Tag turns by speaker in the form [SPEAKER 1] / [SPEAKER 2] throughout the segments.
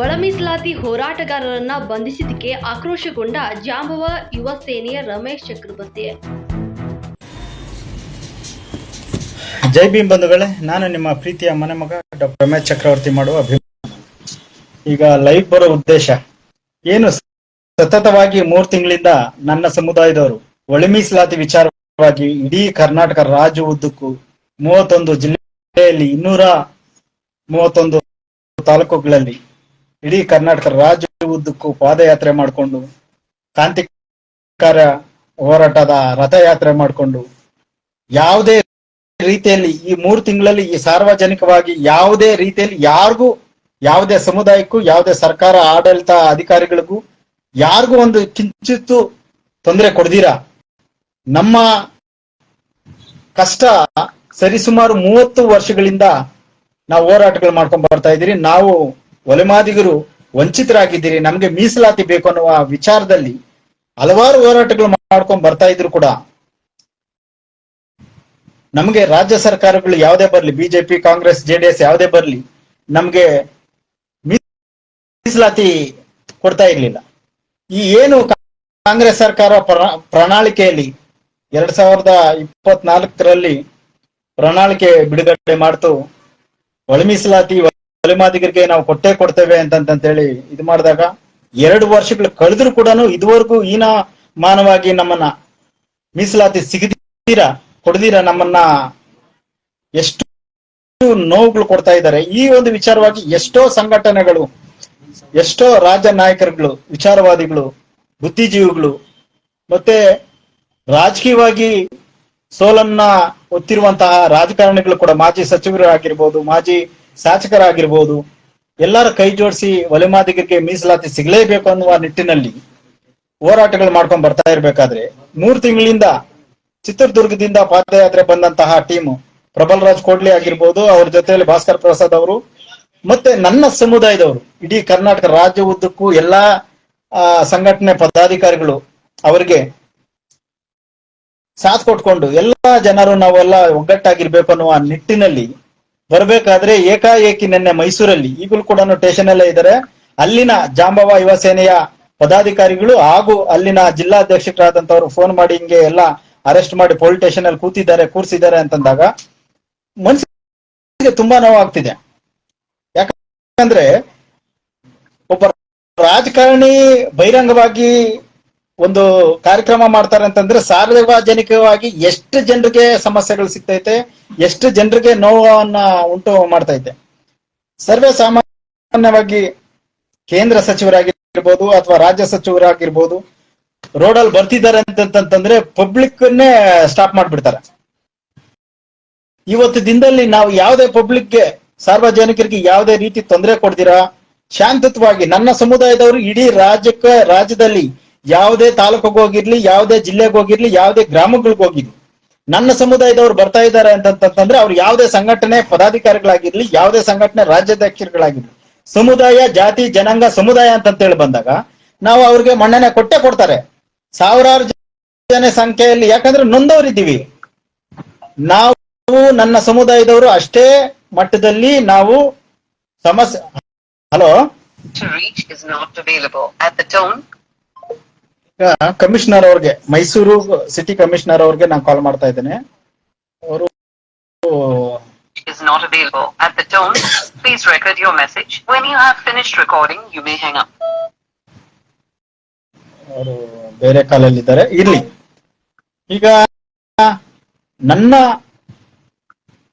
[SPEAKER 1] ಒಳ ಮೀಸಲಾತಿ ಹೋರಾಟಗಾರರನ್ನ ಬಂಧಿಸಿದ್ದಕ್ಕೆ ಆಕ್ರೋಶಗೊಂಡ ಜಾಂಬವ ಯುವ ಸೇನೆಯ ರಮೇಶ್ ಚಕ್ರವರ್ತಿ.
[SPEAKER 2] ಜೈ ಭೀಮ್ ಬಂಧುಗಳೇ, ನಾನು ನಿಮ್ಮ ಪ್ರೀತಿಯ ಮನೆ ಮಗ ಡಾಕ್ಟರ್ ರಮೇಶ್ ಚಕ್ರವರ್ತಿ ಮಾಡುವ ಅಭಿಮಾನ. ಈಗ ಲೈವ್ ಬರೋ ಉದ್ದೇಶ, ಏನು ಸತತವಾಗಿ ಮೂರ್ ತಿಂಗಳಿಂದ ನನ್ನ ಸಮುದಾಯದವರು ಒಳಮೀಸಲಾತಿ ವಿಚಾರವಾಗಿ ಇಡೀ ಕರ್ನಾಟಕ ರಾಜ್ಯ ಉದ್ದಕ್ಕೂ ಮೂವತ್ತೊಂದು ಜಿಲ್ಲೆಯಲ್ಲಿ ಇನ್ನೂರ ಮೂವತ್ತೊಂದು ತಾಲೂಕುಗಳಲ್ಲಿ ಇಡೀ ಕರ್ನಾಟಕ ರಾಜ್ಯ ಉದ್ದಕ್ಕೂ ಪಾದಯಾತ್ರೆ ಮಾಡಿಕೊಂಡು, ಕ್ರಾಂತಿಕಾರ ಹೋರಾಟದ ರಥಯಾತ್ರೆ ಮಾಡಿಕೊಂಡು, ಯಾವುದೇ ರೀತಿಯಲ್ಲಿ ಈ ಮೂರು ತಿಂಗಳಲ್ಲಿ ಈ ಸಾರ್ವಜನಿಕವಾಗಿ ಯಾವುದೇ ರೀತಿಯಲ್ಲಿ ಯಾರಿಗೂ, ಯಾವುದೇ ಸಮುದಾಯಕ್ಕೂ, ಯಾವುದೇ ಸರ್ಕಾರ, ಆಡಳಿತ ಅಧಿಕಾರಿಗಳಿಗೂ ಯಾರಿಗೂ ಒಂದು ಕಿಂಚಿತ್ತು ತೊಂದರೆ ಕೊಡ್ದಿರಾ? ನಮ್ಮ ಕಷ್ಟ ಸರಿಸುಮಾರು ಮೂವತ್ತು ವರ್ಷಗಳಿಂದ ನಾವು ಹೋರಾಟಗಳು ಮಾಡ್ಕೊಂಡ್ ಬರ್ತಾ ಇದ್ದೀರಿ. ನಾವು ಒಲೆಮಾದಿಗರು ವಂಚಿತರಾಗಿದ್ದೀರಿ, ನಮ್ಗೆ ಮೀಸಲಾತಿ ಬೇಕು ಅನ್ನುವ ವಿಚಾರದಲ್ಲಿ ಹಲವಾರು ಹೋರಾಟಗಳು ಮಾಡ್ಕೊಂಡ್ ಬರ್ತಾ ಇದ್ರು ಕೂಡ. ನಮ್ಗೆ ರಾಜ್ಯ ಸರ್ಕಾರಗಳು ಯಾವ್ದೇ ಬರ್ಲಿ, ಬಿಜೆಪಿ, ಕಾಂಗ್ರೆಸ್ ಜೆಡಿಎಸ್ ಯಾವ್ದೇ ಬರ್ಲಿ, ನಮ್ಗೆ ಮೀಸಲಾತಿ ಕೊಡ್ತಾ ಇರ್ಲಿಲ್ಲ. ಈ ಏನು ಕಾಂಗ್ರೆಸ್ ಸರ್ಕಾರ ಪ್ರ- ಪ್ರಣಾಳಿಕೆಯಲ್ಲಿ ಎರಡ್ ಸಾವಿರದ ಇಪ್ಪತ್ನಾಲ್ಕರಲ್ಲಿ ಪ್ರಣಾಳಿಕೆ ಬಿಡುಗಡೆ ಮಾಡ್ತು, ಒಳ ಮೀಸಲಾತಿ ಒಲೆಮಾದಿಗರಿಗೆ ನಾವು ಕೊಟ್ಟೆ ಕೊಡ್ತೇವೆ ಅಂತಂತೇಳಿ ಇದು ಮಾಡಿದಾಗ ಎರಡು ವರ್ಷಗಳು ಕಳೆದ್ರು ಕೂಡ ಇದುವರೆಗೂ ಈನ ಮಾನವಾಗಿ ನಮ್ಮನ್ನ ಮೀಸಲಾತಿ ಸಿಗದಿರ ಕೊಡದಿರ ನಮ್ಮನ್ನ ಎಷ್ಟು ನೋವುಗಳು ಕೊಡ್ತಾ ಇದ್ದಾರೆ. ಈ ಒಂದು ವಿಚಾರವಾಗಿ ಎಷ್ಟೋ ಸಂಘಟನೆಗಳು, ಎಷ್ಟೋ ರಾಜ್ಯ ನಾಯಕರುಗಳು, ವಿಚಾರವಾದಿಗಳು, ಬುದ್ಧಿಜೀವಿಗಳು, ಮತ್ತೆ ರಾಜಕೀಯವಾಗಿ ಸೋಲನ್ನ ಒತ್ತಿರುವಂತಹ ರಾಜಕಾರಣಿಗಳು ಕೂಡ ಮಾಜಿ ಸಚಿವರು ಆಗಿರ್ಬೋದು ಮಾಜಿ ಶಾಸಕರಾಗಿರ್ಬೋದು ಎಲ್ಲರ ಕೈ ಜೋಡಿಸಿ ಒಲೆಮಾದಿಗರಿಗೆ ಮೀಸಲಾತಿ ಸಿಗಲೇಬೇಕು ಅನ್ನುವ ನಿಟ್ಟಿನಲ್ಲಿ ಹೋರಾಟಗಳು ಮಾಡ್ಕೊಂಡ್ ಬರ್ತಾ ಇರಬೇಕಾದ್ರೆ, ಮೂರು ತಿಂಗಳಿಂದ ಚಿತ್ರದುರ್ಗದಿಂದ ಪಾದಯಾತ್ರೆ ಬಂದಂತಹ ಟೀಮ್ ಪ್ರಬಲ್ ರಾಜ್ ಕೋಡ್ಲಿ ಆಗಿರ್ಬೋದು, ಅವ್ರ ಜೊತೆಯಲ್ಲಿ ಭಾಸ್ಕರ್ ಪ್ರಸಾದ್ ಅವರು, ಮತ್ತೆ ನನ್ನ ಸಮುದಾಯದವರು, ಇಡೀ ಕರ್ನಾಟಕ ರಾಜ್ಯ ಉದ್ದಕ್ಕೂ ಎಲ್ಲಾ ಸಂಘಟನೆ ಪದಾಧಿಕಾರಿಗಳು ಅವರಿಗೆ ಸಾಥ್ ಕೊಟ್ಕೊಂಡು ಎಲ್ಲಾ ಜನರು ನಾವೆಲ್ಲ ಒಗ್ಗಟ್ಟಾಗಿರ್ಬೇಕು ಅನ್ನುವ ನಿಟ್ಟಿನಲ್ಲಿ ಬರಬೇಕಾದ್ರೆ ಏಕಾಏಕಿ ನಿನ್ನೆ ಮೈಸೂರಲ್ಲಿ ಈಗಲೂ ಕೂಡ ಸ್ಟೇಷನ್ ಅಲ್ಲೇ ಇದ್ದಾರೆ. ಅಲ್ಲಿನ ಜಾಂಬವ ಯುವ ಸೇನೆಯ ಪದಾಧಿಕಾರಿಗಳು ಹಾಗೂ ಅಲ್ಲಿನ ಜಿಲ್ಲಾಧ್ಯಕ್ಷರಾದಂತವ್ರು ಫೋನ್ ಮಾಡಿ ಹಿಂಗೆ ಎಲ್ಲ ಅರೆಸ್ಟ್ ಮಾಡಿ ಪೊಲೀಸ್ ಸ್ಟೇಷನ್ ಅಲ್ಲಿ ಕೂತಿದ್ದಾರೆ, ಕೂರ್ಸಿದ್ದಾರೆ ಅಂತಂದಾಗ ಮನ್ಸಿಗೆ ತುಂಬಾ ನೋವಾಗ್ತಿದೆ. ಯಾಕಂದ್ರೆ ಒಬ್ಬ ರಾಜಕಾರಣಿ ಬಹಿರಂಗವಾಗಿ ಒಂದು ಕಾರ್ಯಕ್ರಮ ಮಾಡ್ತಾರೆ ಅಂತಂದ್ರೆ ಸಾರ್ವಜನಿಕವಾಗಿ ಎಷ್ಟು ಜನರಿಗೆ ಸಮಸ್ಯೆಗಳು ಸಿಗ್ತೈತೆ, ಎಷ್ಟು ಜನರಿಗೆ ನೋವನ್ನ ಉಂಟು ಮಾಡ್ತೈತೆ. ಸರ್ವೇ ಸಾಮಾನ್ಯವಾಗಿ ಕೇಂದ್ರ ಸಚಿವರಾಗಿರ್ಬೋದು ಅಥವಾ ರಾಜ್ಯ ಸಚಿವರಾಗಿರ್ಬೋದು ರೋಡಲ್ಲಿ ಬರ್ತಿದ್ದಾರೆ ಅಂತಂತಂದ್ರೆ ಪಬ್ಲಿಕ್ ಸ್ಟಾಪ್ ಮಾಡ್ಬಿಡ್ತಾರೆ. ಇವತ್ತು ದಿನದಲ್ಲಿ ನಾವು ಯಾವುದೇ ಪಬ್ಲಿಕ್ಗೆ ಸಾರ್ವಜನಿಕರಿಗೆ ಯಾವುದೇ ರೀತಿ ತೊಂದರೆ ಕೊಡ್ತೀರಾ? ಶಾಂತತ್ವವಾಗಿ ನನ್ನ ಸಮುದಾಯದವರು ಇಡೀ ರಾಜ್ಯಕ್ಕೆ, ರಾಜ್ಯದಲ್ಲಿ ಯಾವುದೇ ತಾಲೂಕಿಗೆ ಹೋಗಿರ್ಲಿ, ಯಾವುದೇ ಜಿಲ್ಲೆಗೆ ಹೋಗಿರ್ಲಿ, ಯಾವುದೇ ಗ್ರಾಮಗಳಿಗೆ ಹೋಗಿರ್ಲಿ. ನನ್ನ ಸಮುದಾಯದವರು ಬರ್ತಾ ಇದ್ದಾರೆ ಅಂತಂತಂದ್ರೆ ಅವ್ರು ಯಾವುದೇ ಸಂಘಟನೆ ಪದಾಧಿಕಾರಿಗಳಾಗಿರ್ಲಿ, ಯಾವುದೇ ಸಂಘಟನೆ ರಾಜ್ಯಾಧ್ಯಕ್ಷರುಗಳಾಗಿರ್ಲಿ. ಸಮುದಾಯ, ಜಾತಿ, ಜನಾಂಗ, ಸಮುದಾಯ ಅಂತಂತೇಳಿ ಬಂದಾಗ ನಾವು ಅವ್ರಿಗೆ ಮನ್ನಣೆ ಕೊಟ್ಟೆ ಕೊಡ್ತಾರೆ. ಸಾವಿರಾರು ಜನ ಸಂಖ್ಯೆಯಲ್ಲಿ, ಯಾಕಂದ್ರೆ ನೊಂದವರಿದ್ದೀವಿ. ನಾವು ನನ್ನ ಸಮುದಾಯದವರು ಅಷ್ಟೇ ಮಟ್ಟದಲ್ಲಿ ನಾವು ಸಮಸ್ಯೆ hello
[SPEAKER 3] to reach is not available. At the tone,
[SPEAKER 2] commissioner ಅವ್ರಿಗೆ ಮೈಸೂರು ಸಿಟಿ ಕಮಿಷನರ್ ಅವ್ರಿಗೆ ನಾನು ಕಾಲ್ ಮಾಡ್ತಾ ಇದ್ದೇನೆ ಅವರು
[SPEAKER 3] is not available. At the tone, please record your message. When you have finished recording, you may hang up.
[SPEAKER 2] ಅವರು ಬೇರೆ ಕಾಲಲ್ಲಿ ಇದ್ದಾರೆ ಇರ್ಲಿ ಈಗ ನನ್ನ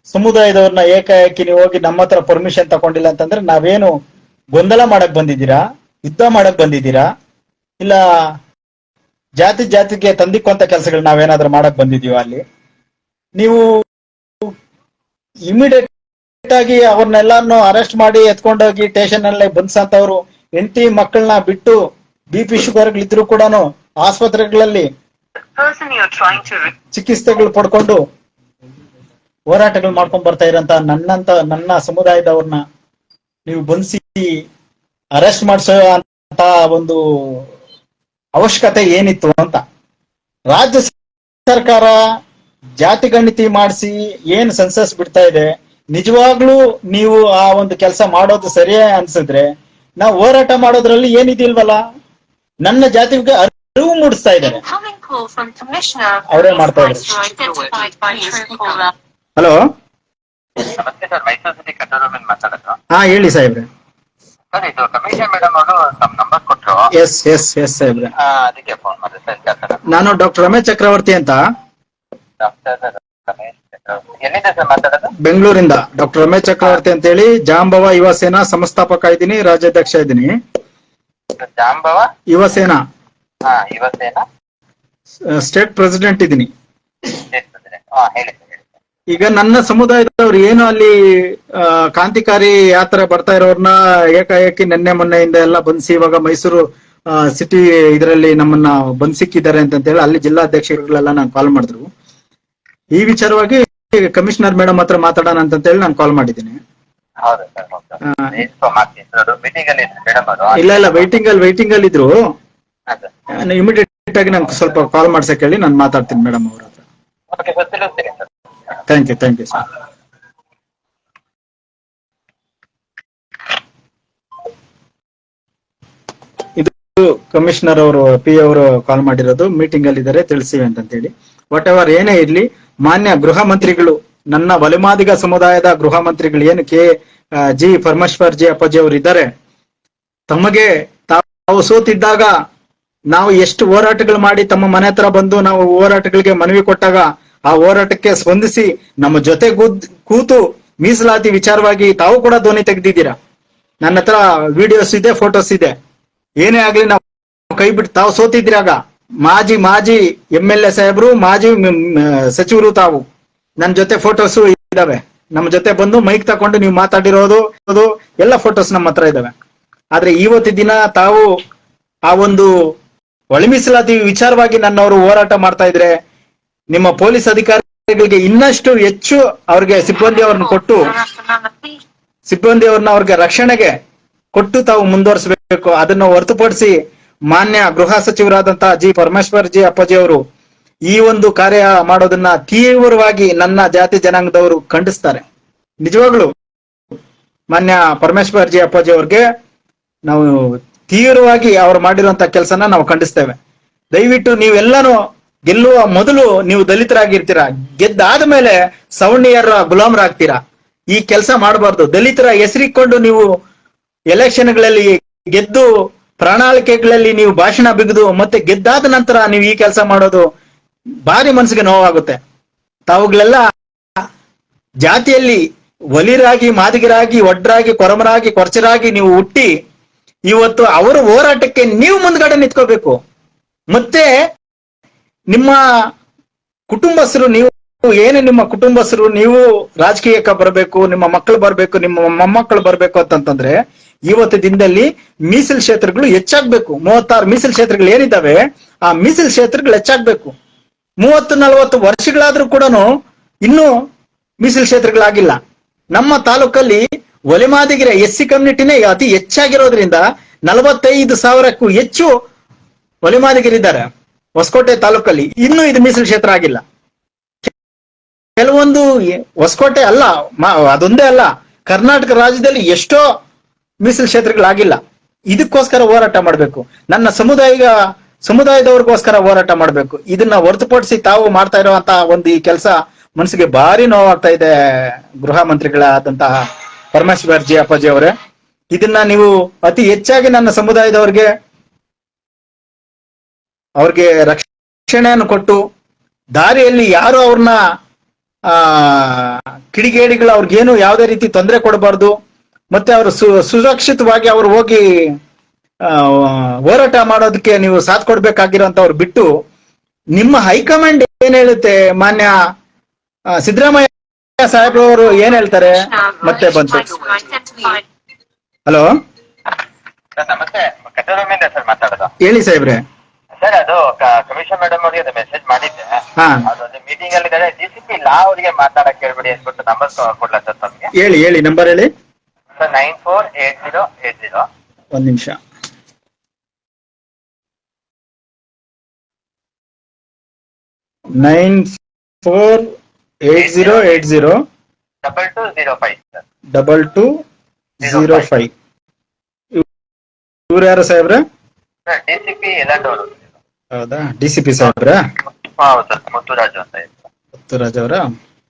[SPEAKER 2] ಸಮುದಾಯದವ್ರನ್ನ ಏಕಾಏಕಿ ನೀವು ಹೋಗಿ ನಮ್ಮ ಹತ್ರ ಪರ್ಮಿಷನ್ ತಗೊಂಡಿಲ್ಲ ಅಂತಂದ್ರೆ ನಾವೇನು ಗೊಂದಲ ಮಾಡಕ್ ಬಂದಿದ್ದೀರಾ ಯುದ್ಧ ಮಾಡಕ್ ಬಂದಿದ್ದೀರಾ ಇಲ್ಲ ಜಾತಿ ಜಾತಿಗೆ ತಂದಿಕ್ಕುವಂತ ಕೆಲಸಗಳು ನಾವೇನಾದ್ರೂ ಮಾಡಕ್ ಬಂದಿದೀವ ಅಲ್ಲಿ? ನೀವು ಇಮಿಡಿಯೇಟ್ ಆಗಿ ಅವ್ರನ್ನೆಲ್ಲಾನು ಅರೆಸ್ಟ್ ಮಾಡಿ ಎತ್ಕೊಂಡೋಗಿ ಸ್ಟೇಷನ್ ಅಲ್ಲೇ ಬಂದ್ಸಂತವ್ರು ಹೆಂಡತಿ ಮಕ್ಕಳನ್ನ ಬಿಟ್ಟು ಬಿ ಪಿ ಶುಗರ್ ಇದ್ರು ಕೂಡ ಆಸ್ಪತ್ರೆಗಳಲ್ಲಿ ಚಿಕಿತ್ಸೆಗಳು ಪಡ್ಕೊಂಡು ಹೋರಾಟಗಳು ಮಾಡ್ಕೊಂಡ್ ಬರ್ತಾ ಇರೋಂತ ನನ್ನಂತ ನನ್ನ ಸಮುದಾಯದವ್ರನ್ನ ನೀವು ಬಂಧಿಸಿ ಅರೆಸ್ಟ್ ಮಾಡಿಸೋ ಅಂತ ಒಂದು ಅವಶ್ಯಕತೆ ಏನಿತ್ತು ಅಂತ. ರಾಜ್ಯ ಸರ್ಕಾರ ಜಾತಿ ಗಣತಿ ಮಾಡಿಸಿ ಏನ್ ಸೆನ್ಸಸ್ ಬಿಡ್ತಾ ಇದೆ ನಿಜವಾಗ್ಲೂ ನೀವು ಆ ಒಂದು ಕೆಲಸ ಮಾಡೋದು ಸರಿಯೇ ಅನ್ಸಿದ್ರೆ ನಾವು ಹೋರಾಟ ಮಾಡೋದ್ರಲ್ಲಿ ಏನಿದಿಲ್ವಲ್ಲ? ನನ್ನ ಜಾತಿಗೆ ಅರಿವು ಮೂಡಿಸ್ತಾ ಇದ್ದಾರೆ. ಅವರೇ ಮಾಡ್ತಾ ಇದ್ದಾರೆ. ಹಲೋ ಹಾ ಹೇಳಿ ಸಾಹೇಬ್ರೆ.
[SPEAKER 3] ಸರ್ ಇದು ಕಮಿಷನ್ ಮೇಡಮ್ ಅವರು ತಮ್ಮ ನಂಬರ್ ಕೊಟ್ರು.
[SPEAKER 2] ಎಸ್ ಎಸ್ ಎಸ್ ಸಾಹೇಬ್ರೆ
[SPEAKER 3] ಆ, ಅದಕ್ಕೆ ಫೋನ್ ಮಾಡಿದೆ ಸರ್ ಸರ್
[SPEAKER 2] ನಾನು ಡಾಕ್ಟರ್ ರಮೇಶ್ ಚಕ್ರವರ್ತಿ ಅಂತ.
[SPEAKER 3] ಡಾಕ್ಟರ್ ರಮೇಶ್ ಚಕ್ರವರ್ತಿ. ಎಲ್ಲಿಂದ ಸರ್ ಮಾತಾಡೋದು?
[SPEAKER 2] ಬೆಂಗಳೂರಿಂದ. ಡಾಕ್ಟರ್ ರಮೇಶ್ ಚಕ್ರವರ್ತಿ ಅಂತ ಹೇಳಿ ಜಾಂಬವ ಯುವ ಸೇನಾ ಸಂಸ್ಥಾಪಕ ಇದ್ದೀನಿ ರಾಜ್ಯಾಧ್ಯಕ್ಷ ಇದ್ದೀನಿ.
[SPEAKER 3] ಜಾಂಬವ?
[SPEAKER 2] ಯುವ ಸೇನಾ.
[SPEAKER 3] ಹಾ ಸೇನಾ.
[SPEAKER 2] ಸ್ಟೇಟ್ ಪ್ರೆಸಿಡೆಂಟ್ ಇದ್ದೀನಿ.
[SPEAKER 3] ಹಾ ಹೇಳಿ ಸರ್ ಹೇಳಿ. ಸರ್.
[SPEAKER 2] ಈಗ ನನ್ನ ಸಮುದಾಯದವ್ರು ಏನು ಅಲ್ಲಿ ಕ್ರಾಂತಿಕಾರಿ ಯಾತ್ರೆ ಬರ್ತಾ ಇರೋರ್ನ ಏಕಾಏಕಿ ನಿನ್ನೆ ಮೊನ್ನೆಯಿಂದ ಎಲ್ಲ ಬಂಧಿಸಿ ಇವಾಗ ಮೈಸೂರು ಸಿಟಿ ಇದರಲ್ಲಿ ನಮ್ಮನ್ನ ಬಂಧಿಸಿಕ್ಕಿದ್ದಾರೆ ಅಂತ ಹೇಳಿ ಅಲ್ಲಿ ಜಿಲ್ಲಾಧ್ಯಕ್ಷರುಗಳೆಲ್ಲ ನಾನು ಕಾಲ್ ಮಾಡಿದ್ರು. ಈ ವಿಚಾರವಾಗಿ ಕಮಿಷನರ್ ಮೇಡಮ್ ಹತ್ರ ಮಾತಾಡೋಣ ಅಂತ ಹೇಳಿ ನಾನು ಕಾಲ್ ಮಾಡಿದ್ದೀನಿ. ಇಲ್ಲ ಇಲ್ಲ ವೈಟಿಂಗ್ ಅಲ್ಲಿ ವೈಟಿಂಗ್ ಅಲ್ಲಿ ಇದ್ರು. ಇಮಿಡಿಯೇಟ್ ಆಗಿ ನಂಗೆ ಸ್ವಲ್ಪ ಕಾಲ್ ಮಾಡ್ಸಕ್ ಹೇಳಿ ನಾನು ಮಾತಾಡ್ತೀನಿ ಮೇಡಮ್ ಅವ್ರ ಹತ್ರ
[SPEAKER 3] ಓಕೆ ಸರ್ ತಿಳಿಸ್ತೀನಿ sir
[SPEAKER 2] thank you thank you sir ಇದು ಕಮಿಷನರ್ ಅವರು ಪಿ ಅವರು ಕಾಲ್ ಮಾಡಿರೋದು ಮೀಟಿಂಗ್ ಅಲ್ಲಿ ಇದ್ದಾರೆ, ತಿಳಿಸಿವೆ ಅಂತ ಹೇಳಿ ವಾಟ್ ಎವರ್ ಏನೇ ಇರ್ಲಿ, ಮಾನ್ಯ ಗೃಹ ಮಂತ್ರಿಗಳು, ನನ್ನ ಒಲೆಮಾದಿಗ ಸಮುದಾಯದ ಗೃಹ ಮಂತ್ರಿಗಳು ಏನು ಕೆ ಜಿ ಪರಮೇಶ್ವರ್ ಜಿ ಅಪ್ಪಾಜಿ ಅವರು ಇದ್ದಾರೆ, ತಮಗೆ ತಾವು ಸೋತಿದ್ದಾಗ ನಾವು ಎಷ್ಟು ಹೋರಾಟಗಳು ಮಾಡಿ ತಮ್ಮ ಮನೆ ಹತ್ರ ಬಂದು ನಾವು ಹೋರಾಟಗಳಿಗೆ ಮನವಿ ಕೊಟ್ಟಾಗ ಆ ಹೋರಾಟಕ್ಕೆ ಸ್ಪಂದಿಸಿ ನಮ್ಮ ಜೊತೆ ಕೂತ್- ಮೀಸಲಾತಿ ವಿಚಾರವಾಗಿ ತಾವು ಕೂಡ ಧ್ವನಿ ತೆಗೆದಿದ್ದೀರಾ? ನನ್ನ ಹತ್ರ ವಿಡಿಯೋಸ್ ಇದೆ ಫೋಟೋಸ್ ಇದೆ. ಏನೇ ಆಗ್ಲಿ ನಾವು ಕೈ ಬಿಟ್ಟು ತಾವು ಸೋತಿದ್ರಾಗ ಮಾಜಿ ಮಾಜಿ ಎಂ ಎಲ್ ಎ ಸಾಹೇಬ್ರು, ಮಾಜಿ ಸಚಿವರು ತಾವು. ನನ್ನ ಜೊತೆ ಫೋಟೋಸ್ ಇದಾವೆ ನಮ್ಮ ಜೊತೆ ಬಂದು ಮೈಕ್ ತಕೊಂಡು ನೀವು ಮಾತಾಡಿರೋದು ಎಲ್ಲ ಫೋಟೋಸ್ ನಮ್ಮ ಹತ್ರ ಇದಾವೆ ಆದ್ರೆ ಇವತ್ತು ದಿನ ತಾವು ಆ ಒಂದು ಒಳ ಮೀಸಲಾತಿ ವಿಚಾರವಾಗಿ ನನ್ನವರು ಹೋರಾಟ ಮಾಡ್ತಾ ಇದ್ರೆ ನಿಮ್ಮ ಪೊಲೀಸ್ ಅಧಿಕಾರಿಗಳಿಗೆ ಇನ್ನಷ್ಟು ಹೆಚ್ಚು ಅವ್ರಿಗೆ ಸಿಬ್ಬಂದಿ ಅವ್ರನ್ನ ಕೊಟ್ಟು, ಸಿಬ್ಬಂದಿ ಅವ್ರನ್ನ ಅವ್ರಿಗೆ ರಕ್ಷಣೆಗೆ ಕೊಟ್ಟು ತಾವು ಮುಂದುವರಿಸಬೇಕು. ಅದನ್ನು ಹೊರತುಪಡಿಸಿ ಮಾನ್ಯ ಗೃಹ ಸಚಿವರಾದಂತಹ ಜಿ ಪರಮೇಶ್ವರ್ ಜಿ ಅಪ್ಪಾಜಿ ಅವರು ಈ ಒಂದು ಕಾರ್ಯ ಮಾಡೋದನ್ನ ತೀವ್ರವಾಗಿ ನನ್ನ ಜಾತಿ ಜನಾಂಗದವರು ಖಂಡಿಸ್ತಾರೆ. ನಿಜವಾಗ್ಲು ಮಾನ್ಯ ಪರಮೇಶ್ವರ್ ಜಿ ಅಪ್ಪಾಜಿ ಅವ್ರಿಗೆ ನಾವು ತೀವ್ರವಾಗಿ ಅವ್ರು ಮಾಡಿರುವಂತ ಕೆಲಸನ ನಾವು ಖಂಡಿಸ್ತೇವೆ. ದಯವಿಟ್ಟು ನೀವೆಲ್ಲಾನು ಗೆಲ್ಲುವ ಮೊದಲು ನೀವು ದಲಿತರಾಗಿರ್ತೀರ? ಗೆದ್ದಾದ ಮೇಲೆ ಸವರ್ಣೀಯರ ಗುಲಾಮರಾಗ್ತೀರಾ? ಈ ಕೆಲಸ ಮಾಡಬಾರ್ದು. ದಲಿತರ ಹೆಸರಿಕೊಂಡು ನೀವು ಎಲೆಕ್ಷನ್ಗಳಲ್ಲಿ ಗೆದ್ದು ಪ್ರಣಾಳಿಕೆಗಳಲ್ಲಿ ನೀವು ಭಾಷಣ ಬಿಗಿದು ಮತ್ತೆ ಗೆದ್ದಾದ ನಂತರ ನೀವು ಈ ಕೆಲಸ ಮಾಡೋದು ಭಾರಿ ಮನಸ್ಸಿಗೆ ನೋವಾಗುತ್ತೆ. ತಾವುಗಳೆಲ್ಲ ಜಾತಿಯಲ್ಲಿ ಒಲಿರಾಗಿ, ಮಾದಿಗರಾಗಿ ಒಡ್ರಾಗಿ ಕೊರಮರಾಗಿ, ಕೊರಚರಾಗಿ ನೀವು ಹುಟ್ಟಿ ಇವತ್ತು ಅವರ ಹೋರಾಟಕ್ಕೆ ನೀವು ಮುಂದ್ಗಡೆ ನಿಂತ್ಕೋಬೇಕು. ಮತ್ತೆ ನಿಮ್ಮ ಕುಟುಂಬಸ್ಥರು ನೀವು, ಏನು ನಿಮ್ಮ ಕುಟುಂಬಸ್ಥರು, ನೀವು ರಾಜಕೀಯಕ್ಕೆ ಬರಬೇಕು, ನಿಮ್ಮ ಮಕ್ಕಳು ಬರಬೇಕು, ನಿಮ್ಮ ಮೊಮ್ಮಕ್ಕಳು ಬರಬೇಕು ಅಂತಂತಂದ್ರೆ, ಇವತ್ತು ದಿನದಲ್ಲಿ ಮೀಸಲು ಕ್ಷೇತ್ರಗಳು ಹೆಚ್ಚಾಗ್ಬೇಕು. ಮೂವತ್ತಾರು ಮೀಸಲು ಕ್ಷೇತ್ರಗಳು ಏನಿದ್ದಾವೆ, ಆ ಮೀಸಲು ಕ್ಷೇತ್ರಗಳು ಹೆಚ್ಚಾಗ್ಬೇಕು. ಮೂವತ್ತು, ನಲವತ್ತು ವರ್ಷಗಳಾದ್ರೂ ಕೂಡ ಇನ್ನೂ ಮೀಸಲು ಕ್ಷೇತ್ರಗಳಾಗಿಲ್ಲ. ನಮ್ಮ ತಾಲೂಕಲ್ಲಿ ಒಲೆಮಾದಿಗಿರ ಎಸ್ ಸಿ ಕಮ್ಯುನಿಟಿನೇ ಅತಿ ಹೆಚ್ಚಾಗಿರೋದ್ರಿಂದ ನಲವತ್ತೈದು ಸಾವಿರಕ್ಕೂ ಹೆಚ್ಚು ಒಲೆಮಾದಿಗರಿದ್ದಾರೆ. ಹೊಸಕೋಟೆ ತಾಲೂಕಲ್ಲಿ ಇನ್ನೂ ಇದು ಮೀಸಲು ಕ್ಷೇತ್ರ ಆಗಿಲ್ಲ. ಕೆಲವೊಂದು ಹೊಸಕೋಟೆ ಅಲ್ಲ ಅದೊಂದೇ ಅಲ್ಲ, ಕರ್ನಾಟಕ ರಾಜ್ಯದಲ್ಲಿ ಎಷ್ಟೋ ಮೀಸಲು ಕ್ಷೇತ್ರಗಳಾಗಿಲ್ಲ. ಇದಕ್ಕೋಸ್ಕರ ಹೋರಾಟ ಮಾಡಬೇಕು. ನನ್ನ ಸಮುದಾಯ ಸಮುದಾಯದವ್ರಿಗೋಸ್ಕರ ಹೋರಾಟ ಮಾಡಬೇಕು. ಇದನ್ನ ಹೊರತುಪಡಿಸಿ ತಾವು ಮಾಡ್ತಾ ಇರುವಂತಹ ಒಂದು ಈ ಕೆಲಸ ಮನಸ್ಸಿಗೆ ಭಾರಿ ನೋವಾಗ್ತಾ ಇದೆ ಗೃಹ ಮಂತ್ರಿಗಳಾದಂತಹ ಪರಮೇಶ್ವರ್ ಜಿ ಅಪ್ಪಾಜಿ ಅವರೇ. ಇದನ್ನ ನೀವು ಅತಿ ಹೆಚ್ಚಾಗಿ ನನ್ನ ಸಮುದಾಯದವ್ರಿಗೆ ಅವ್ರಿಗೆ ರಕ್ಷಣೆಯನ್ನು ಕೊಟ್ಟು ದಾರಿಯಲ್ಲಿ ಯಾರು ಅವ್ರನ್ನ ಆ ಕಿಡಿಗೇಡಿಗಳು ಅವ್ರಿಗೇನು ಯಾವುದೇ ರೀತಿ ತೊಂದರೆ ಕೊಡಬಾರ್ದು ಮತ್ತೆ ಅವರು ಸು ಸುರಕ್ಷಿತವಾಗಿ ಅವ್ರು ಹೋಗಿ ಹೋರಾಟ ಮಾಡೋದಕ್ಕೆ ನೀವು ಸಾಥ್ ಕೊಡ್ಬೇಕಾಗಿರೋಂಥವ್ರು ಬಿಟ್ಟು ನಿಮ್ಮ ಹೈಕಮಾಂಡ್ ಏನ್ ಹೇಳುತ್ತೆ? ಮಾನ್ಯ ಸಿದ್ದರಾಮಯ್ಯ ಸಾಹೇಬ್ರವರು ಏನ್ ಹೇಳ್ತಾರೆ? ಮತ್ತೆ ಬಂತು. ಹಲೋ? ಹೇಳಿ ಸಾಹೇಬ್ರೆ.
[SPEAKER 3] ಸರ್ ಅದು ಕಮಿಷನ್ ಮೇಡಮ್ ಅವರಿಗೆ ಅದು ಮೆಸೇಜ್ ಮಾಡಿದ್ದೆ.
[SPEAKER 2] ಹಾ.
[SPEAKER 3] ಅದೊಂದು ಮೀಟಿಂಗ್ ಅಲ್ಲಿ ಇದ್ದಾರೆ. ಡಿ ಸಿ ಪಿ ಲಾ ಅವರಿಗೆ ಮಾತಾಡಕ್ ಹೇಳ್ಬಿಡಿ ಅಂದ್ಬಿಟ್ಟು ನಂಬರ್ ಕೊಡ್ಲಾ ಸರ್ ತಮಗೆ?
[SPEAKER 2] ಹೇಳಿ ಹೇಳಿ ನಂಬರ್ ಹೇಳಿ.
[SPEAKER 3] Sir nine four eight zero eight zero
[SPEAKER 2] ಒಂದ್ ನಿಮಿಷ. Nine four eight zero eight zero
[SPEAKER 3] double two zero five sir
[SPEAKER 2] double two zero five ಇವ್ರು ಯಾರು ಸಾಹೇಬ್ರ?
[SPEAKER 4] ಎಲ್ಲ ಇಲಾಂಡವರು
[SPEAKER 2] ಹೌದಾ? ಡಿ ಸಿ ಪಿ ಸಾಹೇಬ್ರ
[SPEAKER 4] ಹೌದು ಸರ್. ಮುತ್ತುರಾಜು ಅಂತ ಇದೆ
[SPEAKER 2] ಮುತ್ತುರಾಜ್ ಅವರ?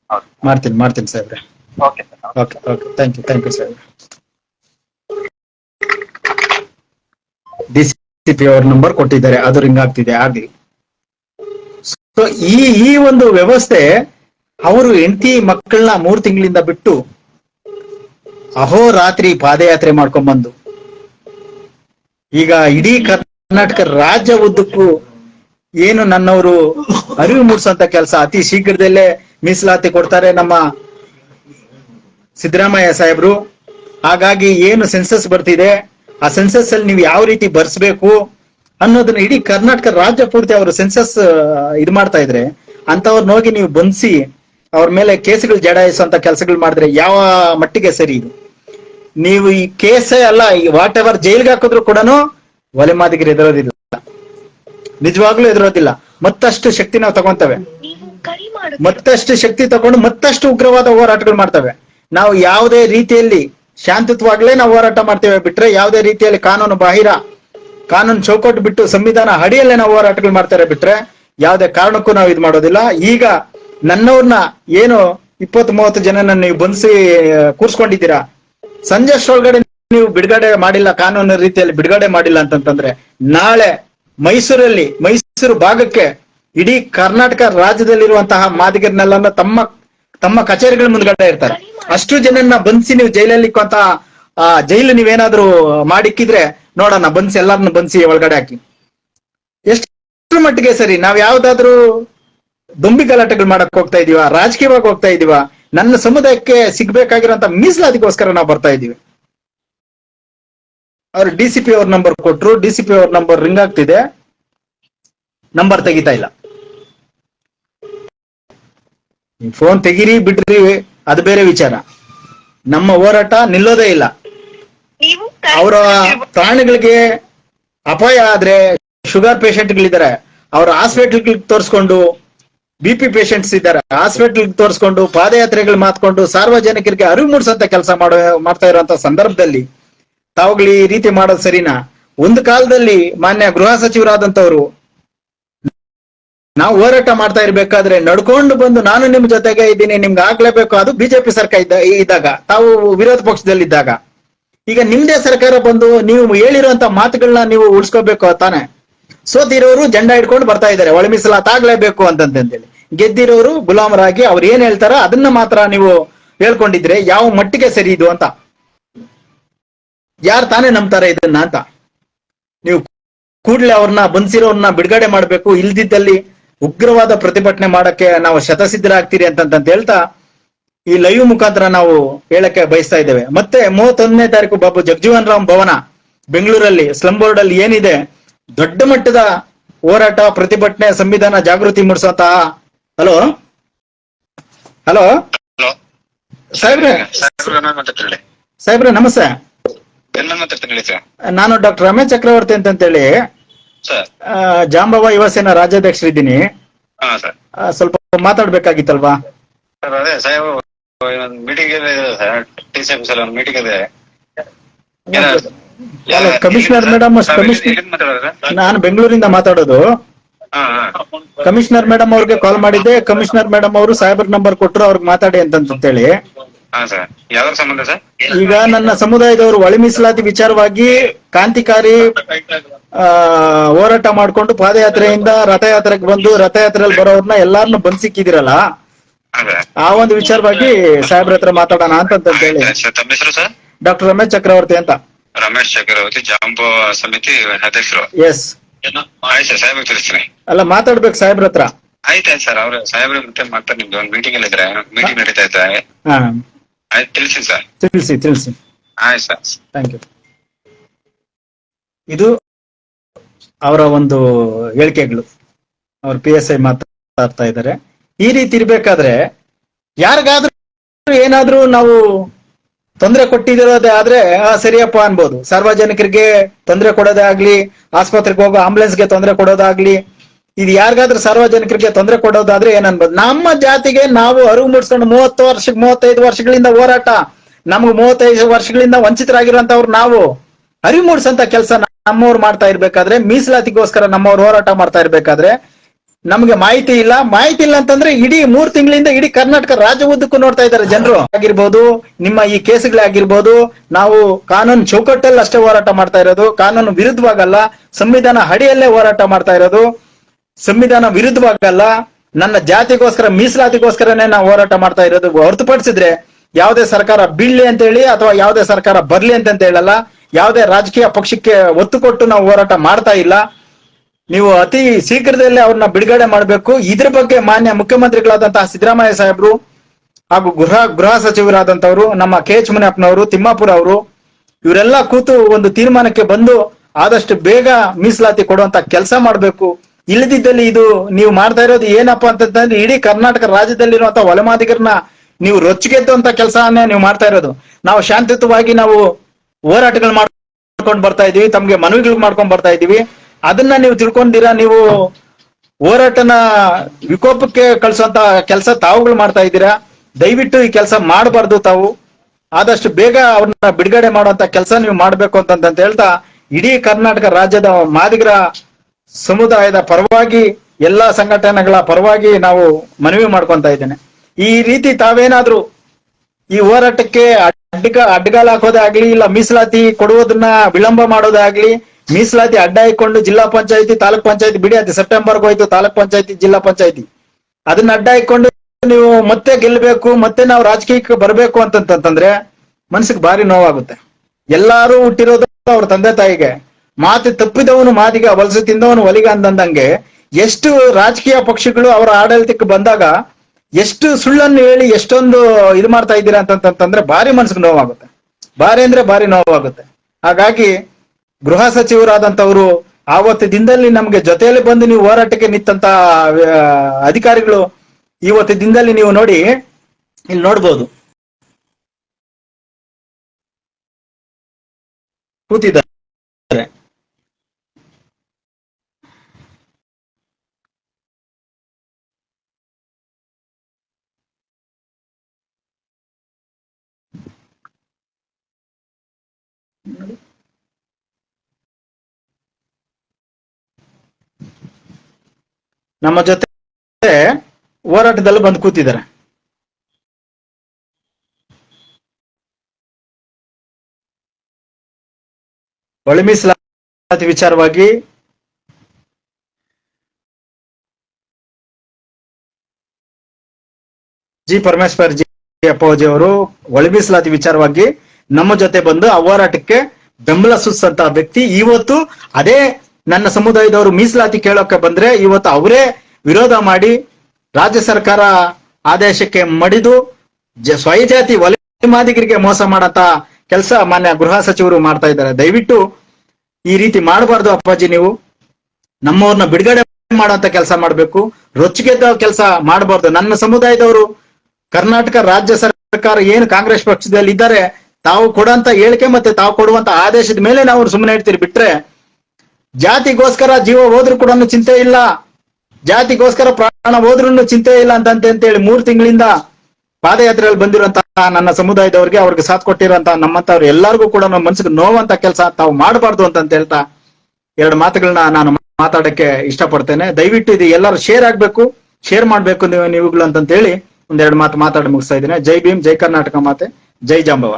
[SPEAKER 4] ಹೌದು.
[SPEAKER 2] ಮಾಡ್ತೀನಿ ಮಾಡ್ತೀನಿ ಸಾಹೇಬ್ರೆ.
[SPEAKER 4] Okay sir.
[SPEAKER 2] Okay. Okay thank you thank you sir D C P ಅವ್ರ ನಂಬರ್ ಕೊಟ್ಟಿದ್ದಾರೆ. ಅದು ರಿಂಗ್ ಆಗ್ತಿದೆ ಆಗ್ಲಿ. ಸೊ ಈ ಈ ಒಂದು ವ್ಯವಸ್ಥೆ ಅವರು ಹೆಂಡತಿ ಮಕ್ಕಳನ್ನ ಮೂರ್ ತಿಂಗಳಿಂದ ಬಿಟ್ಟು ಅಹೋರಾತ್ರಿ ಪಾದಯಾತ್ರೆ ಮಾಡ್ಕೊಂಡ್ ಬಂದು ಈಗ ಇಡೀ ಕರ್ನಾಟಕ ರಾಜ್ಯ ಉದ್ದಕ್ಕೂ ಏನು ನನ್ನವರು ಅರಿವು ಮೂಡಿಸುವಂತ ಕೆಲಸ ಅತಿ ಶೀಘ್ರದಲ್ಲೇ ಮೀಸಲಾತಿ ಕೊಡ್ತಾರೆ ನಮ್ಮ ಸಿದ್ದರಾಮಯ್ಯ ಸಾಹೇಬ್ರು. ಹಾಗಾಗಿ ಏನು ಸೆನ್ಸಸ್ ಬರ್ತಿದೆ, ಆ ಸೆನ್ಸಸ್ ಅಲ್ಲಿ ನೀವು ಯಾವ ರೀತಿ ಬರ್ಸ್ಬೇಕು ಅನ್ನೋದನ್ನ ಇಡೀ ಕರ್ನಾಟಕ ರಾಜ್ಯ ಪೂರ್ತಿ ಅವರು ಸೆನ್ಸಸ್ ಇದು ಮಾಡ್ತಾ ಇದ್ರೆ ಅಂತವ್ರನ್ನ ಹೋಗಿ ನೀವು ಬಂಧಿಸಿ ಅವ್ರ ಮೇಲೆ ಕೇಸ್ಗಳು ಜಡಾಯಿಸುವಂತ ಕೆಲಸಗಳು ಮಾಡಿದ್ರೆ ಯಾವ ಮಟ್ಟಿಗೆ ಸರಿ ಇದು? ನೀವು ಈ ಕೇಸೇ ಅಲ್ಲ ವಾಟ್ ಎವರ್ ಜೈಲ್ಗೆ ಹಾಕಿದ್ರು ಕೂಡ ಒಲೆ ಮಾದಿಗರು ಎದುರೋದಿಲ್ಲ. ನಿಜವಾಗ್ಲೂ ಎದುರೋದಿಲ್ಲ. ಮತ್ತಷ್ಟು ಶಕ್ತಿ ನಾವು ತಗೊಂತವೆ. ಮತ್ತಷ್ಟು ಶಕ್ತಿ ತಗೊಂಡು ಮತ್ತಷ್ಟು ಉಗ್ರವಾದ ಹೋರಾಟಗಳು ಮಾಡ್ತವೆ. ನಾವು ಯಾವುದೇ ರೀತಿಯಲ್ಲಿ ಶಾಂತಿಯುತವಾಗ್ಲೇ ನಾವು ಹೋರಾಟ ಮಾಡ್ತೇವೆ. ಬಿಟ್ರೆ ಯಾವುದೇ ರೀತಿಯಲ್ಲಿ ಕಾನೂನು ಬಾಹಿರ ಕಾನೂನು ಚೌಕಟ್ಟು ಬಿಟ್ಟು ಸಂವಿಧಾನ ಅಡಿಯಲ್ಲೇ ನಾವು ಹೋರಾಟಗಳು ಮಾಡ್ತಾರೆ ಬಿಟ್ರೆ ಯಾವುದೇ ಕಾರಣಕ್ಕೂ ನಾವು ಇದು ಮಾಡೋದಿಲ್ಲ. ಈಗ ನನ್ನವ್ರನ್ನ ಏನು ಇಪ್ಪತ್ ಮೂವತ್ತು ಜನ ನೀವು ಬಂಧಿಸಿ ಕೂರ್ಸ್ಕೊಂಡಿದ್ದೀರಾ? ಸಂಜೆ ಅಷ್ಟರೊಳಗಡೆ ನೀವು ಬಿಡುಗಡೆ ಮಾಡಿಲ್ಲ ಕಾನೂನು ರೀತಿಯಲ್ಲಿ ಬಿಡುಗಡೆ ಮಾಡಿಲ್ಲ ಅಂತಂತಂದ್ರೆ, ನಾಳೆ ಮೈಸೂರಲ್ಲಿ, ಮೈಸೂರು ಭಾಗಕ್ಕೆ ಇಡೀ ಕರ್ನಾಟಕ ರಾಜ್ಯದಲ್ಲಿರುವಂತಹ ಮಾದಿಗರನ್ನೆಲ್ಲ ತಮ್ಮ ತಮ್ಮ ಕಚೇರಿಗಳ ಮುಂದ್ಗಡೆ ಇರ್ತಾರೆ. ಅಷ್ಟು ಜನನ್ನ ಬಂಧಿಸಿ ನೀವು ಜೈಲಲ್ಲಿ ಆ, ಜೈಲು ನೀವೇನಾದ್ರೂ ಮಾಡಿಕ್ಕಿದ್ರೆ, ನೋಡೋಣ, ಬಂಧಿಸಿ ಎಲ್ಲಾರನ್ನ ಬಂಧಿಸಿ ಒಳಗಡೆ ಹಾಕಿ. ಎಷ್ಟು ಮಟ್ಟಿಗೆ ಸರಿ, ನಾವ್ ಯಾವ್ದಾದ್ರು ದೊಂಬಿ ಗಲಾಟೆಗಳು ಮಾಡಕ್ ಹೋಗ್ತಾ ಇದೀವ, ರಾಜಕೀಯವಾಗಿ ಹೋಗ್ತಾ ಇದೀವ, ನನ್ನ ಸಮುದಾಯಕ್ಕೆ ಸಿಗ್ಬೇಕಾಗಿರುವಂತ ಮೀಸಲಾತಿಗೋಸ್ಕರ ನಾವು ಬರ್ತಾ ಇದೀವಿ. ಅವ್ರು ಡಿ ಸಿ ಪಿ ಅವ್ರ ನಂಬರ್ ಕೊಟ್ರು ಡಿ ಸಿ ಪಿ ಅವ್ರ ನಂಬರ್ ರಿಂಗ್ ಆಗ್ತಿದೆ. ನಂಬರ್ ತೆಗಿತಾ ಇಲ್ಲ. ಫೋನ್ ತೆಗಿರಿ ಬಿಡ್ರಿ ಅದ್ ಬೇರೆ ವಿಚಾರ. ನಮ್ಮ ಹೋರಾಟ ನಿಲ್ಲೋದೇ ಇಲ್ಲ. ಅವರ ಪ್ರಾಣಿಗಳಿಗೆ ಅಪಾಯ ಆದ್ರೆ ಶುಗರ್ ಪೇಷಂಟ್ಗಳಿದ್ದಾರೆ. ಅವ್ರ ಹಾಸ್ಪಿಟಲ್ ತೋರಿಸ್ಕೊಂಡು ಬಿ ಪಿ ಪೇಷಂಟ್ಸ್ ಇದ್ದಾರೆ. ಹಾಸ್ಪಿಟಲ್ ತೋರಿಸ್ಕೊಂಡು ಪಾದಯಾತ್ರೆಗಳು ಮಾತ್ಕೊಂಡು ಸಾರ್ವಜನಿಕರಿಗೆ ಅರಿವು ಮೂಡಿಸಂತ ಕೆಲಸ ಮಾಡೋ ಮಾಡ್ತಾ ಇರುವಂತ ಸಂದರ್ಭದಲ್ಲಿ ತಾವುಗಳು ಈ ರೀತಿ ಮಾಡೋದು ಸರಿನಾ? ಒಂದು ಕಾಲದಲ್ಲಿ ಮಾನ್ಯ ಗೃಹ ಸಚಿವರಾದಂತವ್ರು ನಾವು ಹೋರಾಟ ಮಾಡ್ತಾ ಇರ್ಬೇಕಾದ್ರೆ ನಡ್ಕೊಂಡು ಬಂದು ನಾನು ನಿಮ್ ಜೊತೆಗೆ ಇದ್ದೀನಿ, ನಿಮ್ಗೆ ಆಗ್ಲೇಬೇಕು. ಅದು ಬಿಜೆಪಿ ಸರ್ಕಾರ ಇದ್ದ ಇದ್ದಾಗ, ತಾವು ವಿರೋಧ ಪಕ್ಷದಲ್ಲಿದ್ದಾಗ. ಈಗ ನಿಮ್ದೇ ಸರ್ಕಾರ ಬಂದು ನೀವು ಹೇಳಿರುವಂತ ಮಾತುಗಳನ್ನ ನೀವು ಉಳಿಸ್ಕೋಬೇಕು ತಾನೆ? ಸೋತಿರೋರು ಜೆಂಡಾ ಇಟ್ಕೊಂಡು ಬರ್ತಾ ಇದ್ದಾರೆ, ಒಳ ಮೀಸಲಾತಾಗ್ಲೇಬೇಕು ಅಂತಂತೇಳಿ ಗೆದ್ದಿರೋರು ಗುಲಾಮರಾಗಿ ಅವ್ರು ಏನ್ ಹೇಳ್ತಾರ ಅದನ್ನ ಮಾತ್ರ ನೀವು ಹೇಳ್ಕೊಂಡಿದ್ರೆ ಯಾವ ಮಟ್ಟಿಗೆ ಸರಿ ಇದು ಅಂತ. ಯಾರು ತಾನೇ ನಂಬ್ತಾರೆ ಇದನ್ನ ಅಂತ. ನೀವು ಕೂಡ್ಲೆ ಅವ್ರನ್ನ ಬಂಧಿಸಿರೋರ್ನ ಬಿಡುಗಡೆ ಮಾಡ್ಬೇಕು ಇಲ್ದಿದ್ದಲ್ಲಿ ಉಗ್ರವಾದ ಪ್ರತಿಭಟನೆ ಮಾಡಕ್ಕೆ ನಾವು ಶತಸಿದ್ಧರಾಗ್ತೀರಿ ಅಂತಂತ ಹೇಳ್ತಾ ಈ ಲೈವ್ ಮುಖಾಂತರ ನಾವು ಹೇಳಕ್ಕೆ ಬಯಸ್ತಾ ಇದ್ದೇವೆ. ಮತ್ತೆ ಮೂವತ್ತೊಂದನೇ ತಾರೀಕು ಬಾಬು ಜಗಜೀವನ್ ರಾಮ್ ಭವನ ಬೆಂಗಳೂರಲ್ಲಿ ಸ್ಲಂ ಬೋರ್ಡ್ ಅಲ್ಲಿ ಏನಿದೆ ದೊಡ್ಡ ಮಟ್ಟದ ಹೋರಾಟ ಪ್ರತಿಭಟನೆ ಸಂವಿಧಾನ ಜಾಗೃತಿ ಮೂಡಿಸೋತ ಹಲೋ? ಹಲೋ? ಸಾಹೇಬ್ರೆ?
[SPEAKER 5] ಸಾಹೇಬ್ರ
[SPEAKER 2] ನಮಸ್ತೆ. ನಾನು ಡಾಕ್ಟರ್ ರಮೇಶ್ ಚಕ್ರವರ್ತಿ
[SPEAKER 5] ಅಂತ
[SPEAKER 2] ಹೇಳಿ ಜಾಂಬವ ಯುವ ಸೇನಾ ರಾಜ್ಯಾಧ್ಯಕ್ಷರಿದ್ದೀನಿ ಸ್ವಲ್ಪ ಮಾತಾಡ್ಬೇಕಾಗಿತ್ತಲ್ವಾ?
[SPEAKER 5] ಮೀಟಿಂಗ್ ಇದೆ
[SPEAKER 2] ಕಮಿಷನರ್ ಮೇಡಮ್ ನಾನು ಬೆಂಗಳೂರಿಂದ ಮಾತಾಡೋದು. ಕಮಿಷನರ್ ಮೇಡಮ್ ಅವ್ರಿಗೆ ಕಾಲ್ ಮಾಡಿದ್ದೆ. ಕಮಿಷನರ್ ಮೇಡಮ್ ಅವರು ಸಾಹೇಬ್ರ ನಂಬರ್ ಕೊಟ್ಟರು ಅವ್ರಿಗೆ ಮಾತಾಡಿ ಅಂತಂತೇಳಿ
[SPEAKER 5] ಹಾ ಸರ್ ಯಾವ್ದ್ರ ಸಂಬಂಧ ಸರ್
[SPEAKER 2] ಈಗ ನನ್ನ ಸಮುದಾಯದವರು ಒಳ ಮೀಸಲಾತಿ ವಿಚಾರವಾಗಿ ಕ್ರಾಂತಿಕಾರಿ ಆ, ಹೋರಾಟ ಮಾಡ್ಕೊಂಡು ಪಾದಯಾತ್ರೆಯಿಂದ ರಥಯಾತ್ರೆಗೆ ಬಂದು ರಥಯಾತ್ರೆಯಲ್ಲಿ ಬರೋರ್ನ ಎಲ್ಲಾರನ್ನು ಬಂದ್ಸಿಕ್ಕಿದಿರಲ್ಲ.
[SPEAKER 5] ಸಿಕ್ಕಿದಿರಲ್ಲ
[SPEAKER 2] ಆ ಒಂದು ವಿಚಾರವಾಗಿ ಸಾಹೇಬ್ರ ಹತ್ರ ಮಾತಾಡೋಣ ಅಂತಂತೇಳಿ
[SPEAKER 5] ಸರ್ ತಮ್ಮ ಹೆಸರು ಸರ್
[SPEAKER 2] ಡಾಕ್ಟರ್ ರಮೇಶ್ ಚಕ್ರವರ್ತಿ ಅಂತ.
[SPEAKER 5] ರಮೇಶ್ ಚಕ್ರವರ್ತಿ ಜಾಂಬೋ ಸಮಿತಿ ಅಧ್ಯಕ್ಷರು.
[SPEAKER 2] ಎಸ್
[SPEAKER 5] ಆಯ್ತು ಸರ್ ತಿಳಿಸ್ತೀನಿ.
[SPEAKER 2] ಅಲ್ಲ ಮಾತಾಡ್ಬೇಕು ಸಾಹೇಬ್ರ ಹತ್ರ.
[SPEAKER 5] ಆಯ್ತಾಯ್ತು ಸರ್ ಅವ್ರ ಸಾಹೇಬ್ರ ಮತ್ತೆ ಮಾತಾಡ್ ನಿಮ್ದು ಒಂದು ಮೀಟಿಂಗ್ ಅಲ್ಲಿ ಇದ್ರೆ ಮೀಟಿಂಗ್ ನಡೀತಾ ಇದೆ
[SPEAKER 2] ಹಾ.
[SPEAKER 5] ಆಯ್ತು ತಿಳಿಸಿ ಸರ್.
[SPEAKER 2] ತಿಳಿಸಿ ತಿಳಿಸಿ.
[SPEAKER 5] ಆಯ್ತು ಸರ್.
[SPEAKER 2] ಥ್ಯಾಂಕ್ ಯು ಇದು ಅವರ ಒಂದು ಹೇಳಿಕೆಗಳು. ಅವ್ರ ಪಿ ಎಸ್ ಐ ಮಾತಾಡ್ತಾ ಇದ್ದಾರೆ. ಈ ರೀತಿ ಇರ್ಬೇಕಾದ್ರೆ ಯಾರಿಗಾದ್ರೂ ಏನಾದ್ರೂ ನಾವು ತೊಂದರೆ ಕೊಟ್ಟಿದಿರೋದೇ ಆದ್ರೆ ಆ, ಸರಿಯಪ್ಪ ಅನ್ಬೋದು. ಸಾರ್ವಜನಿಕರಿಗೆ ತೊಂದರೆ ಕೊಡೋದೇ ಆಗ್ಲಿ ಆಸ್ಪತ್ರೆಗೆ ಹೋಗೋ ಆಂಬುಲೆನ್ಸ್ಗೆ ತೊಂದರೆ ಕೊಡೋದಾಗ್ಲಿ ಇದು ಯಾರಿಗಾದ್ರೂ ಸಾರ್ವಜನಿಕರಿಗೆ ತೊಂದರೆ ಕೊಡೋದಾದ್ರೆ ಏನನ್ಬೋದು ನಮ್ಮ ಜಾತಿಗೆ ನಾವು ಅರಿವು ಮೂಡಿಸ್ಕೊಂಡು ಮೂವತ್ತು ವರ್ಷ ಮೂವತ್ತೈದು ವರ್ಷಗಳಿಂದ ಹೋರಾಟ, ನಮ್ಗೆ ಮೂವತ್ತೈದು ವರ್ಷಗಳಿಂದ ವಂಚಿತರಾಗಿರುವಂತವ್ರು ನಾವು. ಅರಿವು ಮೂಡಿಸಂತ ಕೆಲಸ ನಮ್ಮವ್ರು ಮಾಡ್ತಾ ಇರ್ಬೇಕಾದ್ರೆ, ಮೀಸಲಾತಿಗೋಸ್ಕರ ನಮ್ಮವ್ರು ಹೋರಾಟ ಮಾಡ್ತಾ ಇರ್ಬೇಕಾದ್ರೆ, ನಮ್ಗೆ ಮಾಹಿತಿ ಇಲ್ಲ. ಮಾಹಿತಿ ಇಲ್ಲ ಅಂತಂದ್ರೆ ಇಡೀ ಮೂರ್ ತಿಂಗಳಿಂದ ಇಡೀ ಕರ್ನಾಟಕ ರಾಜ್ಯ ಉದ್ದಕ್ಕೂ ನೋಡ್ತಾ ಇದ್ದಾರೆ ಜನರು. ಆಗಿರ್ಬೋದು, ನಿಮ್ಮ ಈ ಕೇಸ್ಗಳೇ ಆಗಿರ್ಬೋದು, ನಾವು ಕಾನೂನು ಚೌಕಟ್ಟಲ್ಲಿ ಅಷ್ಟೇ ಹೋರಾಟ ಮಾಡ್ತಾ ಇರೋದು, ಕಾನೂನು ವಿರುದ್ಧವಾಗಲ್ಲ, ಸಂವಿಧಾನ ಅಡಿಯಲ್ಲೇ ಹೋರಾಟ ಮಾಡ್ತಾ ಇರೋದು. ಸಂವಿಧಾನ ವಿರುದ್ಧವಾಗಲ್ಲ, ನನ್ನ ಜಾತಿಗೋಸ್ಕರ, ಮೀಸಲಾತಿಗೋಸ್ಕರನೇ ನಾವು ಹೋರಾಟ ಮಾಡ್ತಾ ಇರೋದು. ಹೊರತುಪಡಿಸಿದ್ರೆ ಯಾವುದೇ ಸರ್ಕಾರ ಬೀಳ್ಲಿ ಅಂತ ಹೇಳಿ ಅಥವಾ ಯಾವುದೇ ಸರ್ಕಾರ ಬರ್ಲಿ ಅಂತ ಹೇಳಲ್ಲ, ಯಾವುದೇ ರಾಜಕೀಯ ಪಕ್ಷಕ್ಕೆ ಒತ್ತು ಕೊಟ್ಟು ನಾವು ಹೋರಾಟ ಮಾಡ್ತಾ ಇಲ್ಲ. ನೀವು ಅತಿ ಶೀಘ್ರದಲ್ಲೇ ಅವ್ರನ್ನ ಬಿಡುಗಡೆ ಮಾಡಬೇಕು. ಇದ್ರ ಬಗ್ಗೆ ಮಾನ್ಯ ಮುಖ್ಯಮಂತ್ರಿಗಳಾದಂತಹ ಸಿದ್ದರಾಮಯ್ಯ ಸಾಹೇಬ್ರು ಹಾಗೂ ಗೃಹ ಗೃಹ ಸಚಿವರಾದಂತವರು ನಮ್ಮ ಕೆ ಎಚ್ ಮುನಿಯಪ್ಪನವರು, ತಿಮ್ಮಾಪುರ ಅವರು, ಇವರೆಲ್ಲ ಕೂತು ಒಂದು ತೀರ್ಮಾನಕ್ಕೆ ಬಂದು ಆದಷ್ಟು ಬೇಗ ಮೀಸಲಾತಿ ಕೊಡುವಂತ ಕೆಲಸ ಮಾಡಬೇಕು. ಇಲ್ಲದಿದ್ದಲ್ಲಿ ಇದು ನೀವು ಮಾಡ್ತಾ ಇರೋದು ಏನಪ್ಪಾ ಅಂತಂದ್ರೆ ಇಡೀ ಕರ್ನಾಟಕ ರಾಜ್ಯದಲ್ಲಿರುವಂತ ಒಲಮಾದಿಗರನ್ನ ನೀವು ರೊಚ್ಚಿಗೆದ್ದಂತ ಕೆಲಸವನ್ನೇ ನೀವು ಮಾಡ್ತಾ ಇರೋದು. ನಾವು ಶಾಂತಿಯುತವಾಗಿ ನಾವು ಹೋರಾಟಗಳು ಮಾಡ್ಕೊಂಡು ಬರ್ತಾ ಇದೀವಿ ತಮ್ಗೆ ಮನವಿಗಳು ಮಾಡ್ಕೊಂಡ್ ಬರ್ತಾ ಇದೀವಿ ಅದನ್ನ ನೀವು ತಿಳ್ಕೊಂಡಿರಾ, ನೀವು ಹೋರಾಟನ ವಿಕೋಪಕ್ಕೆ ಕಳಿಸುವಂತ ಕೆಲಸ ತಾವುಗಳು ಮಾಡ್ತಾ ಇದ್ದೀರಾ? ದಯವಿಟ್ಟು ಈ ಕೆಲಸ ಮಾಡಬಾರ್ದು ತಾವು. ಆದಷ್ಟು ಬೇಗ ಅವ್ರನ್ನ ಬಿಡುಗಡೆ ಮಾಡುವಂತ ಕೆಲಸ ನೀವು ಮಾಡ್ಬೇಕು ಅಂತಂತ ಹೇಳ್ತಾ ಇಡೀ ಕರ್ನಾಟಕ ರಾಜ್ಯದ ಮಾದಿಗರ ಸಮುದಾಯದ ಪರವಾಗಿ, ಎಲ್ಲಾ ಸಂಘಟನೆಗಳ ಪರವಾಗಿ ನಾವು ಮನವಿ ಮಾಡ್ಕೊಂತ ಇದ್ದೇನೆ. ಈ ರೀತಿ ತಾವೇನಾದ್ರೂ ಈ ಹೋರಾಟಕ್ಕೆ ಅಡ್ಡ ಅಡ್ಡಗಾಲ ಹಾಕೋದಾಗ್ಲಿ ಇಲ್ಲ ಮೀಸಲಾತಿ ಕೊಡುವುದನ್ನ ವಿಳಂಬ ಮಾಡೋದೇ ಆಗ್ಲಿ, ಮೀಸಲಾತಿ ಅಡ್ಡ ಇಟ್ಕೊಂಡು ಜಿಲ್ಲಾ ಪಂಚಾಯತಿ, ತಾಲೂಕ್ ಪಂಚಾಯತಿ ಬಿಡಿ, ಅದು ಸೆಪ್ಟೆಂಬರ್ಗೆ ಹೋಯ್ತು ತಾಲೂಕ್ ಪಂಚಾಯತಿ, ಜಿಲ್ಲಾ ಪಂಚಾಯತಿ. ಅದನ್ನ ಅಡ್ಡ ಇಟ್ಕೊಂಡು ನೀವು ಮತ್ತೆ ಗೆಲ್ಲಬೇಕು ಮತ್ತೆ ನಾವು ರಾಜಕೀಯಕ್ಕೆ ಬರಬೇಕು ಅಂತಂತಂದ್ರೆ ಮನ್ಸಿಗೆ ಭಾರಿ ನೋವಾಗುತ್ತೆ. ಎಲ್ಲಾರು ಹುಟ್ಟಿರೋದು ಅವ್ರ ತಂದೆ ತಾಯಿಗೆ. ಮಾತು ತಪ್ಪಿದವನು ಮಾತಿಗೆ ವಲಸೆ ತಿಂದವನು ಒಲಿಗೆ ಅಂದಂದಂಗೆ ಎಷ್ಟು ರಾಜಕೀಯ ಪಕ್ಷಗಳು ಅವರ ಆಡಳಿತಕ್ಕೆ ಬಂದಾಗ ಎಷ್ಟು ಸುಳ್ಳನ್ನು ಹೇಳಿ ಎಷ್ಟೊಂದು ಇದು ಮಾಡ್ತಾ ಇದ್ದೀರಾ ಅಂತಂತಂದ್ರೆ ಭಾರಿ ಮನ್ಸಿಗೆ ನೋವಾಗುತ್ತೆ. ಭಾರಿ ಅಂದ್ರೆ ಭಾರಿ ನೋವಾಗುತ್ತೆ. ಹಾಗಾಗಿ ಗೃಹ ಸಚಿವರಾದಂತವರು ಆವತ್ತು ದಿನದಲ್ಲಿ ನಮ್ಗೆ ಜೊತೆಯಲ್ಲಿ ಬಂದು ನೀವು ಹೋರಾಟಕ್ಕೆ ನಿಂತ ಅಧಿಕಾರಿಗಳು ಇವತ್ತು ದಿನದಲ್ಲಿ ನೀವು ನೋಡಿ ಇಲ್ಲಿ ನೋಡ್ಬೋದು. ಕೂತಿದ್ದಾರೆ. ನಮ್ಮ ಜೊತೆ ಹೋರಾಟದಲ್ಲಿ ಬಂದು ಕೂತಿದ್ದಾರೆ. ಒಳ ಮೀಸಲಾತಿ ವಿಚಾರವಾಗಿ ಜಿ ಪರಮೇಶ್ವರ್ ಜಿ ಅಪ್ಪಾಜಿ ಅವರು ಒಳ ಮೀಸಲಾತಿ ವಿಚಾರವಾಗಿ ನಮ್ಮ ಜೊತೆ ಬಂದು ಆ ಹೋರಾಟಕ್ಕೆ ಬೆಂಬಲ ಸೂಚಿಸಂತ ವ್ಯಕ್ತಿ. ಇವತ್ತು ಅದೇ ನನ್ನ ಸಮುದಾಯದವರು ಮೀಸಲಾತಿ ಕೇಳೋಕೆ ಬಂದ್ರೆ ಇವತ್ತು ಅವರೇ ವಿರೋಧ ಮಾಡಿ ರಾಜ್ಯ ಸರ್ಕಾರ ಆದೇಶಕ್ಕೆ ಮಡಿದು ಸ್ವಯಜಾತಿ ವಲಯ ಮಾದಿಗರಿಗೆ ಮೋಸ ಮಾಡಂತ ಕೆಲಸ ಮಾನ್ಯ ಗೃಹ ಸಚಿವರು ಮಾಡ್ತಾ ಇದ್ದಾರೆ. ದಯವಿಟ್ಟು ಈ ರೀತಿ ಮಾಡಬಾರ್ದು ಅಪ್ಪಾಜಿ ನೀವು. ನಮ್ಮವ್ರನ್ನ ಬಿಡುಗಡೆ ಮಾಡುವಂತ ಕೆಲಸ ಮಾಡಬೇಕು. ರೊಚ್ಚಿಗೆದ್ದ ಕೆಲಸ ಮಾಡಬಾರ್ದು. ನನ್ನ ಸಮುದಾಯದವರು ಕರ್ನಾಟಕ ರಾಜ್ಯ ಸರ್ಕಾರ ಏನು ಕಾಂಗ್ರೆಸ್ ಪಕ್ಷದಲ್ಲಿ ಇದ್ದಾರೆ, ತಾವು ಕೊಡುವಂತ ಹೇಳಿಕೆ ಮತ್ತೆ ತಾವು ಕೊಡುವಂತ ಆದೇಶದ ಮೇಲೆ ನಾವು ಸುಮ್ಮನೆ ಇಡ್ತೀರಿ ಬಿಟ್ರೆ ಜಾತಿಗೋಸ್ಕರ ಜೀವ ಹೋದ್ರು ಕೂಡ ಚಿಂತೆ ಇಲ್ಲ. ಜಾತಿಗೋಸ್ಕರ ಪ್ರಾಣ ಹೋದ್ರು ಚಿಂತೆ ಇಲ್ಲ ಅಂತ ಹೇಳಿ ಮೂರ್ ತಿಂಗಳಿಂದ ಪಾದಯಾತ್ರೆಯಲ್ಲಿ ಬಂದಿರುವಂತಹ ನನ್ನ ಸಮುದಾಯದವ್ರಿಗೆ ಅವ್ರಿಗೆ ಸಾಥ್ ಕೊಟ್ಟಿರುವಂತ ನಮ್ಮಂತವ್ರು ಎಲ್ಲರಿಗೂ ಕೂಡ ನಮ್ಮ ಮನ್ಸಿಗೆ ನೋವಂತ ಕೆಲಸ ತಾವು ಮಾಡಬಾರ್ದು ಅಂತ ಹೇಳ್ತಾ ಎರಡು ಮಾತುಗಳನ್ನ ನಾನು ಮಾತಾಡಕ್ಕೆ ಇಷ್ಟಪಡ್ತೇನೆ. ದಯವಿಟ್ಟು ಇದು ಎಲ್ಲರೂ ಶೇರ್ ಆಗ್ಬೇಕು ಶೇರ್ ಮಾಡ್ಬೇಕು ನೀವು ನೀವುಗಳು ಅಂತ ಹೇಳಿ ಒಂದೆರಡು ಮಾತು ಮಾತಾಡಿ ಮುಗಿಸ್ತಾ ಇದ್ದೀನಿ. ಜೈ ಭೀಮ್, ಜೈ ಕರ್ನಾಟಕ ಮಾತೆ, ಜೈ ಜಾಂಬವ.